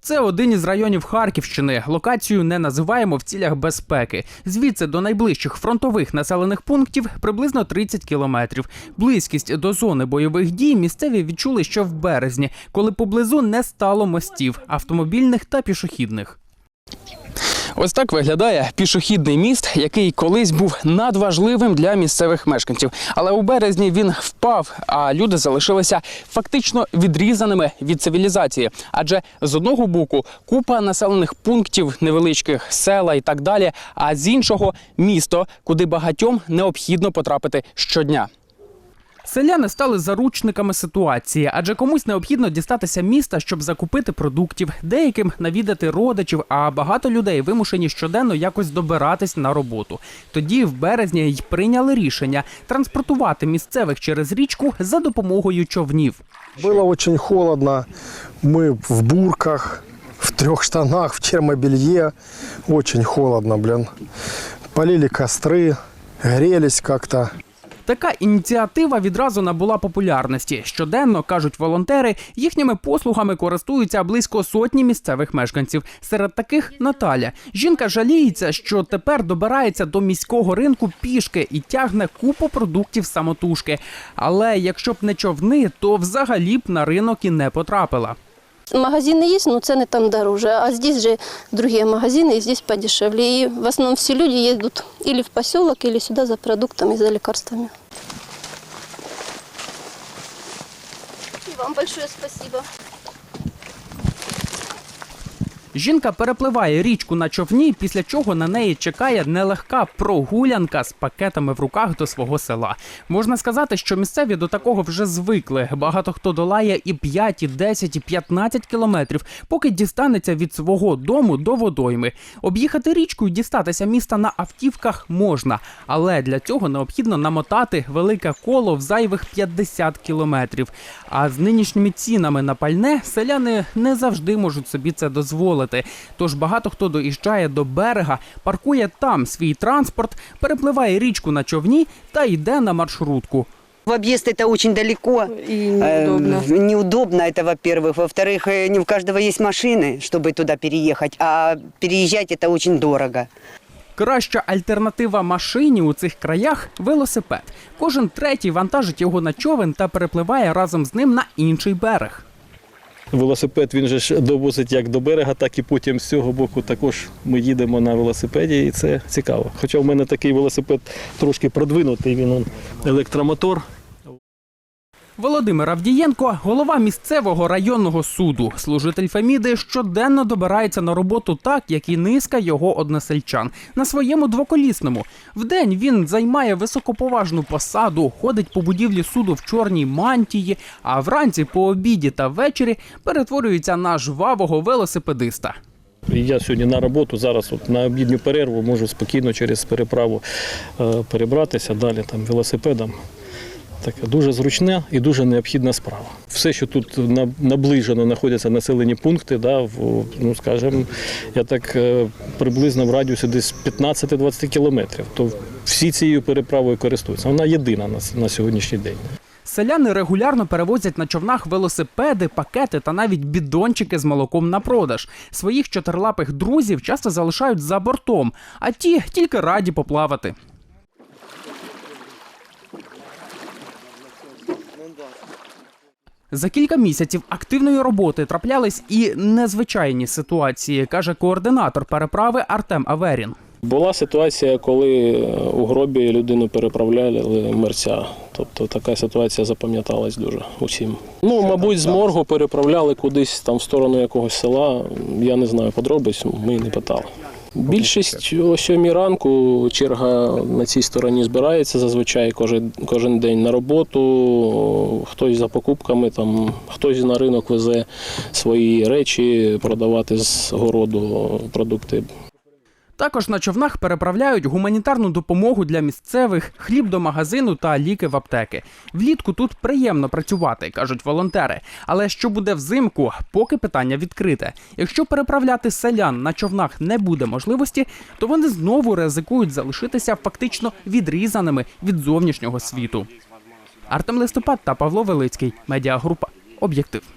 Це один із районів Харківщини. Локацію не називаємо в цілях безпеки. Звідси до найближчих фронтових населених пунктів приблизно 30 кілометрів. Близькість до зони бойових дій місцеві відчули ще в березні, коли поблизу не стало мостів автомобільних та пішохідних. Ось так виглядає пішохідний міст, який колись був надважливим для місцевих мешканців. Але у березні він впав, а люди залишилися фактично відрізаними від цивілізації. Адже з одного боку купа населених пунктів, невеличких села і так далі. А з іншого місто, куди багатьом необхідно потрапити щодня. Селяни стали заручниками ситуації, адже комусь необхідно дістатися міста, щоб закупити продуктів, деяким навідати родичів, а багато людей вимушені щоденно якось добиратись на роботу. Тоді в березні й прийняли рішення транспортувати місцевих через річку за допомогою човнів. Было очень холодно. Мы в бурках, в трех штанах, в термобелье. Очень холодно, блин. Полили костры, грелись как-то. Така ініціатива відразу набула популярності. Щоденно кажуть волонтери, їхніми послугами користуються близько сотні місцевих мешканців. Серед таких Наталя. Жінка жаліється, що тепер добирається до міського ринку пішки і тягне купу продуктів самотужки. Але якщо б не човни, то взагалі б на ринок і не потрапила. Магазины есть, но цены там дороже. А здесь же другие магазины, и здесь подешевле. И в основном все люди едут или в поселок, или сюда за продуктами, за лекарствами. И вам большое спасибо. Жінка перепливає річку на човні, після чого на неї чекає нелегка прогулянка з пакетами в руках до свого села. Можна сказати, що місцеві до такого вже звикли. Багато хто долає і 5, і 10, і 15 кілометрів, поки дістанеться від свого дому до водойми. Об'їхати річку і дістатися міста на автівках можна, але для цього необхідно намотати велике коло в зайвих 50 кілометрів. А з нинішніми цінами на пальне селяни не завжди можуть собі це дозволити Тож багато хто доїжджає до берега, паркує там свій транспорт, перепливає річку на човні та йде на маршрутку. В объезд это очень далеко. И неудобно. Э, неудобно это, во-первых. Во-вторых, э, не у каждого есть машины, чтобы туда переехать. А переезжать это очень дорого. Краща альтернатива машині у цих краях велосипед. Кожен третій вантажить його на човен та перепливає разом з ним на інший берег. Велосипед він же ж довозить як до берега, так і потім з цього боку також ми їдемо на велосипеді, і це цікаво. Хоча в мене такий велосипед трошки продвинутий, він он, електромотор. Володимир Авдієнко, голова місцевого районного суду. Служитель Феміди щоденно добирається на роботу так, як і низка його односельчан на своєму двоколісному. Вдень він займає високоповажну посаду, ходить по будівлі суду в чорній мантії, а вранці по обіді та ввечері перетворюється на жвавого велосипедиста. Я сьогодні на роботу, зараз от на обідню перерву можу спокійно через переправу е, перебратися далі там велосипедом. Таке дуже зручна і дуже необхідна справа. Все, що тут наближено знаходяться населені пункти, да, в, ну скажімо, я так е, приблизно в радіусі десь 15-20 кілометрів, то всі цією переправою користуються. Вона єдина на, на сьогоднішній день. Селяни регулярно перевозять на човнах велосипеди, пакети та навіть бідончики з молоком на продаж. Своїх чотирилапих друзів часто залишають за бортом, а ті тільки раді поплавати. За кілька місяців активної роботи траплялись і незвичайні ситуації, каже координатор переправи Артем Аверін. Була ситуація, коли е, у гробі людину переправляли мерця. Тобто така ситуація запам'яталась дуже усім. Ну, мабуть, з моргу переправляли кудись там в сторону якогось села. Я не знаю подробиць, ми не питали. Більшість о сьомій ранку черга на цій стороні збирається зазвичай кожен, кожен день на роботу. Хтось за покупками, там, хтось на ринок везе свої речі, продавати з городу продукти. Також на човнах переправляють гуманітарну допомогу для місцевих, хліб до магазину та ліки в аптеки. Влітку тут приємно працювати, кажуть волонтери. Але що буде взимку, поки питання відкрите. Якщо переправляти селян на човнах не буде можливості, то вони знову ризикують залишитися фактично відрізаними від зовнішнього світу. Артем Листопад та Павло Велицький. Медіагрупа. Об'єктив.